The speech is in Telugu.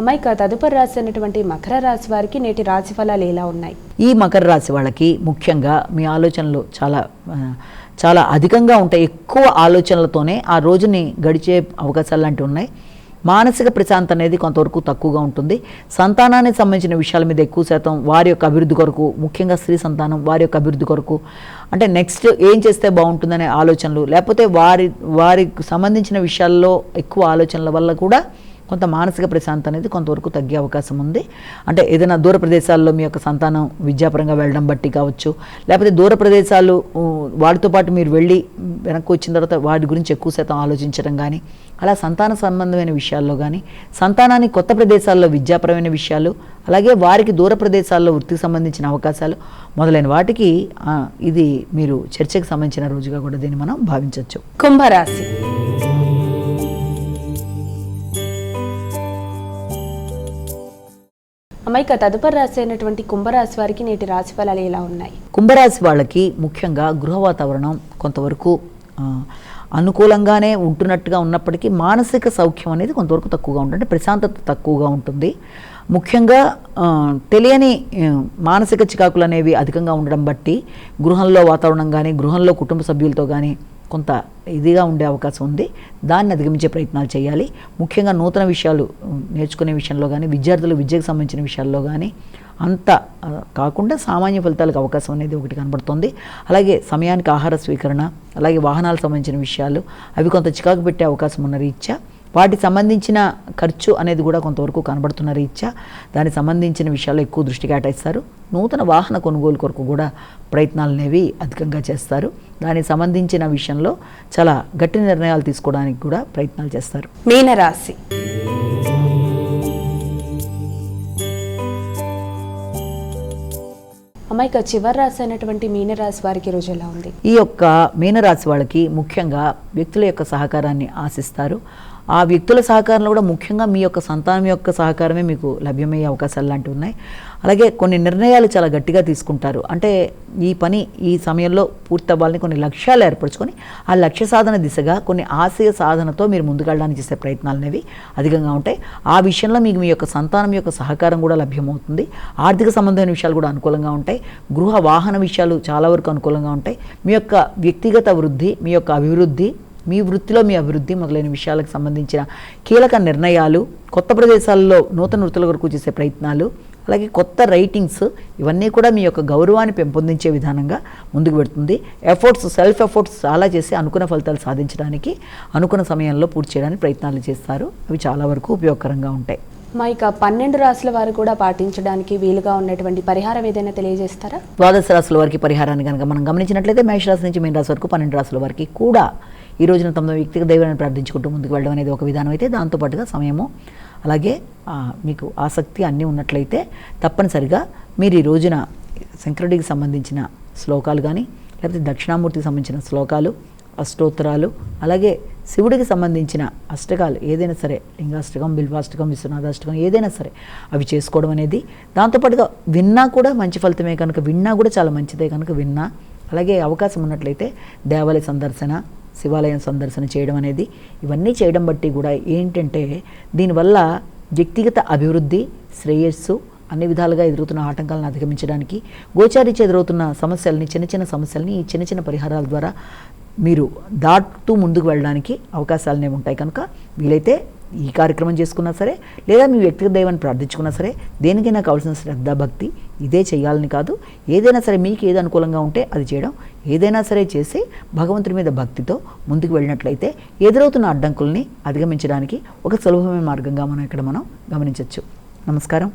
అమ్మాయి తదుపరి రాశి అయినటువంటి మకర రాశి వారికి నేటి రాశి ఫలాలు ఎలా ఉన్నాయి? ఈ మకర రాశి వాళ్ళకి ముఖ్యంగా మీ ఆలోచనలు చాలా చాలా అధికంగా ఉంటాయి. ఎక్కువ ఆలోచనలతోనే ఆ రోజుని గడిచే అవకాశాలు లాంటివి ఉన్నాయి. మానసిక ప్రశాంతత అనేది కొంతవరకు తక్కువగా ఉంటుంది. సంతానానికి సంబంధించిన విషయాల మీద ఎక్కువ శాతం వారి యొక్క అభివృద్ధి కొరకు ముఖ్యంగా స్త్రీ సంతానం వారి యొక్క అభివృద్ధి కొరకు అంటే నెక్స్ట్ ఏం చేస్తే బాగుంటుందనే ఆలోచనలు లేకపోతే వారి వారికి సంబంధించిన విషయాల్లో ఎక్కువ ఆలోచనల వల్ల కూడా కొంత మానసిక ప్రశాంతత అనేది కొంతవరకు తగ్గే అవకాశం ఉంది. అంటే ఏదైనా దూర ప్రదేశాల్లో మీ యొక్క సంతానం విద్యాపరంగా వెళ్ళడం బట్టి కావచ్చు లేకపోతే దూర ప్రదేశాలు వాడితో వాటితో పాటు మీరు వెళ్ళి వెనక్కి వచ్చిన తర్వాత వాటి గురించి ఎక్కువ శాతం ఆలోచించడం కానీ అలా సంతాన సంబంధమైన విషయాల్లో కానీ సంతానాన్ని కొత్త ప్రదేశాల్లో విద్యాపరమైన విషయాలు అలాగే వారికి దూర ప్రదేశాల్లో వృత్తికి సంబంధించిన అవకాశాలు మొదలైన వాటికి ఇది మీరు చర్చకు సంబంధించిన రోజుగా కూడా దీన్ని మనం భావించవచ్చు. కుంభరాశి. అమ్మాయి తదుపరి రాశి అయినటువంటి కుంభరాశి వారికి నేటి రాశి ఫలాలు ఎలా ఉన్నాయి? కుంభరాశి వాళ్ళకి ముఖ్యంగా గృహ వాతావరణం కొంతవరకు అనుకూలంగానే ఉంటున్నట్టుగా ఉన్నప్పటికీ మానసిక సౌఖ్యం అనేది కొంతవరకు తక్కువగా ఉంటుంది ప్రశాంతత తక్కువగా ఉంటుంది. ముఖ్యంగా తెలియని మానసిక చికాకులు అనేవి అధికంగా ఉండడం బట్టి గృహంలో వాతావరణం కానీ గృహంలో కుటుంబ సభ్యులతో కానీ కొంత ఇదిగా ఉండే అవకాశం ఉంది. దాన్ని అధిగమించే ప్రయత్నాలు చేయాలి. ముఖ్యంగా నూతన విషయాలు నేర్చుకునే విషయంలో కానీ విద్యార్థులు విద్యకు సంబంధించిన విషయాల్లో కానీ అంత కాకుండా సామాన్య ఫలితాలకు అవకాశం అనేది ఒకటి కనబడుతుంది. అలాగే సమయానికి ఆహార స్వీకరణ అలాగే వాహనాలకు సంబంధించిన విషయాలు అవి కొంత చికాకు పెట్టే అవకాశం ఉన్న రీత్యా వాటికి సంబంధించిన ఖర్చు అనేది కూడా కొంతవరకు కనబడుతున్న రీత్యా దానికి సంబంధించిన విషయాల్లో ఎక్కువ దృష్టి కేటాయిస్తారు నూతన వాహన కొనుగోలు కొరకు కూడా ప్రయత్నాలు అనేవి అధికంగా చేస్తారు. దానికి సంబంధించిన విషయంలో చాలా గట్టి నిర్ణయాలు తీసుకోవడానికి కూడా ప్రయత్నాలు చేస్తారు. మీనరాశి. అమ్మాయి ఇక చివరి రాశి అయినటువంటి మీనరాశి వారికి ఈ రోజు ఎలా ఉంది? ఈ యొక్క మీనరాశి వాళ్ళకి ముఖ్యంగా వ్యక్తుల యొక్క సహకారాన్ని ఆశిస్తారు. ఆ వ్యక్తుల సహకారంలో కూడా ముఖ్యంగా మీ యొక్క సంతానం యొక్క సహకారమే మీకు లభ్యమయ్యే అవకాశాలు లాంటివి ఉన్నాయి. అలాగే కొన్ని నిర్ణయాలు చాలా గట్టిగా తీసుకుంటారు. అంటే ఈ పని ఈ సమయంలో పూర్తవ్వాలని కొన్ని లక్ష్యాలు ఏర్పరచుకొని ఆ లక్ష్య సాధన దిశగా కొన్ని ఆశయ సాధనతో మీరు ముందుకెళ్ళడానికి చేసే ప్రయత్నాలు అనేవి అధికంగా ఉంటాయి. ఆ విషయంలో మీకు మీ యొక్క సంతానం యొక్క సహకారం కూడా లభ్యమవుతుంది. ఆర్థిక సంబంధమైన విషయాలు కూడా అనుకూలంగా ఉంటాయి. గృహ వాహన విషయాలు చాలా వరకు అనుకూలంగా ఉంటాయి. మీ యొక్క వ్యక్తిగత వృద్ధి మీ యొక్క అభివృద్ధి మీ వృత్తిలో మీ అభివృద్ధి మొదలైన విషయాలకు సంబంధించిన కీలక నిర్ణయాలు కొత్త ప్రదేశాల్లో నూతన వృత్తుల కొరకు చేసే ప్రయత్నాలు అలాగే కొత్త రైటింగ్స్ ఇవన్నీ కూడా మీ యొక్క గౌరవాన్ని పెంపొందించే విధానంగా ముందుకు పెడుతుంది. ఎఫర్ట్స్ సెల్ఫ్ ఎఫర్ట్స్ చాలా చేసి అనుకున్న ఫలితాలు సాధించడానికి అనుకున్న సమయంలో పూర్తి చేయడానికి ప్రయత్నాలు చేస్తారు. అవి చాలా వరకు ఉపయోగకరంగా ఉంటాయి. మా ఇక పన్నెండు రాశుల వారు కూడా పాటించడానికి వీలుగా ఉన్నటువంటి పరిహారం ఏదైనా తెలియజేస్తారా? ద్వాదశ రాశుల వారికి పరిహారాన్ని కనుక మనం గమనించినట్లయితే మేష రాశి నుంచి మీన రాశి వరకు పన్నెండు రాశుల వారికి కూడా ఈ రోజున తమ వ్యక్తిగత దైవాన్ని ప్రార్థించుకుంటూ ముందుకు వెళ్ళడం అనేది ఒక విధానం అయితే. దాంతోపాటుగా సమయము అలాగే మీకు ఆసక్తి అన్నీ ఉన్నట్లయితే తప్పనిసరిగా మీరు ఈ రోజున శంకరుడికి సంబంధించిన శ్లోకాలు కానీ లేకపోతే దక్షిణామూర్తికి సంబంధించిన శ్లోకాలు అష్టోత్తరాలు అలాగే శివుడికి సంబంధించిన అష్టకాలు ఏదైనా సరే లింగాష్టకం బిల్వాష్టకం విశ్వనాథాష్టకం ఏదైనా సరే అవి చేసుకోవడం అనేది దాంతోపాటుగా విన్నా కూడా మంచి ఫలితమే కనుక విన్నా కూడా చాలా మంచిదే కనుక విన్నా అలాగే అవకాశం ఉన్నట్లయితే దేవాలయ సందర్శన శివాలయం సందర్శన చేయడం అనేది ఇవన్నీ చేయడం బట్టి కూడా ఏంటంటే దీనివల్ల వ్యక్తిగత అభివృద్ధి శ్రేయస్సు అన్ని విధాలుగా ఎదురుతున్న ఆటంకాలను అధిగమించడానికి గోచారీత్య ఎదురవుతున్న సమస్యల్ని చిన్న చిన్న సమస్యల్ని ఈ చిన్న చిన్న పరిహారాల ద్వారా మీరు దాటుతూ ముందుకు వెళ్ళడానికి అవకాశాలనే ఉంటాయి కనుక వీలైతే ఈ కార్యక్రమం చేసుకున్నా సరే లేదా మీ వ్యక్తిగత దైవాన్ని ప్రార్థించుకున్నా సరే దేనికైనా కావాల్సిన శ్రద్ధ భక్తి ఇదే చేయాలని కాదు. ఏదైనా సరే మీకు ఏది అనుకూలంగా ఉంటే అది చేయడం. ఏదైనా సరే చేసి భగవంతుడి మీద భక్తితో ముందుకు వెళ్ళినట్లయితే ఎదురవుతున్న అడ్డంకుల్ని అధిగమించడానికి ఒక సులభమైన మార్గంగా మనం ఇక్కడ మనం గమనించవచ్చు నమస్కారం.